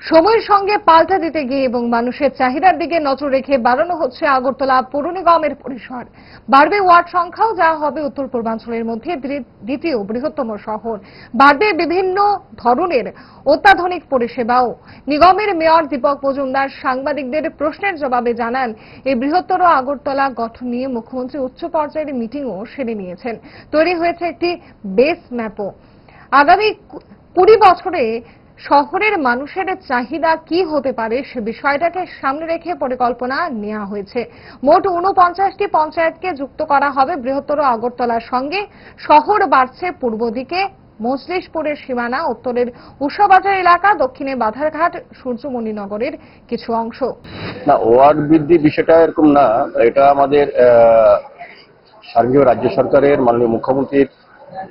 সময়ের সঙ্গে পাল্টা দিতে গিয়ে এবং মানুষের চাহিদার দিকে নজর রেখে বাড়ানো হচ্ছে আগরতলা পৌর নিগমের পরিসর। বাড়বে ওয়ার্ড সংখ্যাও, যা হবে উত্তর পূর্বাঞ্চলের মধ্যে দ্বিতীয় বৃহত্তম শহর। বাড়বে বিভিন্ন ধরনের অত্যাধুনিক পরিষেবাও। নিগমের মেয়র দীপক মজুমদার সাংবাদিকদের প্রশ্নের জবাবে জানান, এই বৃহত্তর আগরতলা গঠন নিয়ে মুখ্যমন্ত্রী উচ্চ পর্যায়ের মিটিংও সেরে নিয়েছেন। তৈরি হয়েছে একটি বেস ম্যাপও। আগামী কুড়ি বছরে শহরের মানুষের চাহিদা কি হতে পারে সে বিষয়টাকে সামনে রেখে পরিকল্পনা নেওয়া হয়েছে। মোট উনপঞ্চাশটি পঞ্চায়েতকে যুক্ত করা হবে বৃহত্তর আগরতলার সঙ্গে। শহর বাড়ছে পূর্ব দিকে। মজলিশপুরের সীমানা, উত্তরের উষাবাজার এলাকা, দক্ষিণে বাধারঘাট, সূর্যমণিনগরের কিছু অংশ। না, ওয়ার্ড বৃদ্ধি বিষয়টা এরকম না। এটা আমাদের সার্বীয় রাজ্য সরকারের মাননীয় মুখ্যমন্ত্রীর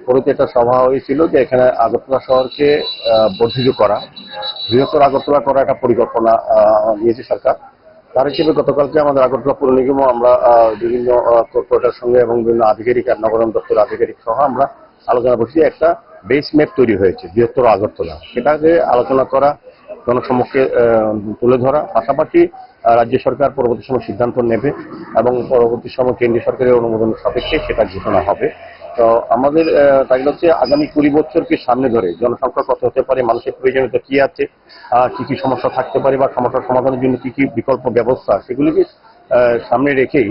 প্রতি একটা সভা হয়েছিল যে এখানে আগরতলা শহরকে বর্ধিত করা, বৃহত্তর আগরতলা করা একটা পরিকল্পনা নিয়েছে সরকার। তার হিসেবে গতকালকে আমাদের আগরতলা পৌর নিগমও আমরা বিভিন্ন কর্পোরেটের সঙ্গে এবং বিভিন্ন আধিকারিক আর নগরম দপ্তর আধিকারিক সহ আমরা আলোচনা করছি একটা বেস ম্যাপ তৈরি হয়েছে, বৃহত্তর আগরতলা। সেটাকে আলোচনা করা জনসম্মুখে তুলে ধরা, পাশাপাশি রাজ্য সরকার পরবর্তী সময় সিদ্ধান্ত নেবে এবং পরবর্তী সময় কেন্দ্রীয় সরকারের অনুমোদন সাপেক্ষে সেটা ঘোষণা হবে। তো আমাদের তাগিদ হচ্ছে আগামী কুড়ি বছরকে সামনে ধরে জনসংখ্যা কত হতে পারে, মানুষের প্রয়োজনীয়তা কি আছে কি কি সমস্যা থাকতে পারে বা সমস্যার সমাধানের জন্য কি কি বিকল্প ব্যবস্থা, সেগুলিকে সামনে রেখেই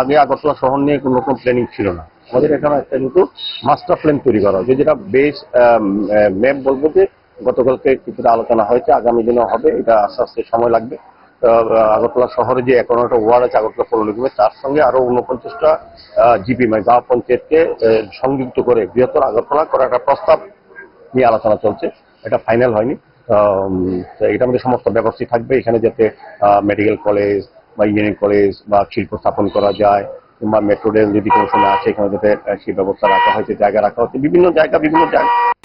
আগে আগরতলা শহর নিয়ে কোনো রকম প্ল্যানিং ছিল না। আমাদের এখানে একটা কিন্তু মাস্টার প্ল্যান তৈরি করা হয়েছে, যেটা বেশ ম্যাপ বলব যে গতকালকে কিছুটা আলোচনা হয়েছে, আগামী দিনে হবে, এটা আস্তে আস্তে সময় লাগবে। আগরতলা শহরে যে একান্নটা ওয়ার্ড আছে, আগরতলা পৌর নিগমে, তার সঙ্গে আরও উনপঞ্চাশটা জিপি মানে গাঁও পঞ্চায়েতকে সংযুক্ত করে বৃহত্তর আগরতলা করার একটা প্রস্তাব নিয়ে আলোচনা চলছে। এটা ফাইনাল হয়নি। এটার মধ্যে সমস্ত ব্যবস্থা থাকবে এখানে যাতে মেডিকেল কলেজ বা ইঞ্জিনিয়ারিং কলেজ বা শিল্প স্থাপন করা যায়, কিংবা মেট্রো রেল যদি কোনো সময় আছে এখানে যাতে সেই ব্যবস্থা রাখা হয়েছে জায়গা রাখা হচ্ছে। বিভিন্ন জায়গা বিভিন্ন জায়গা।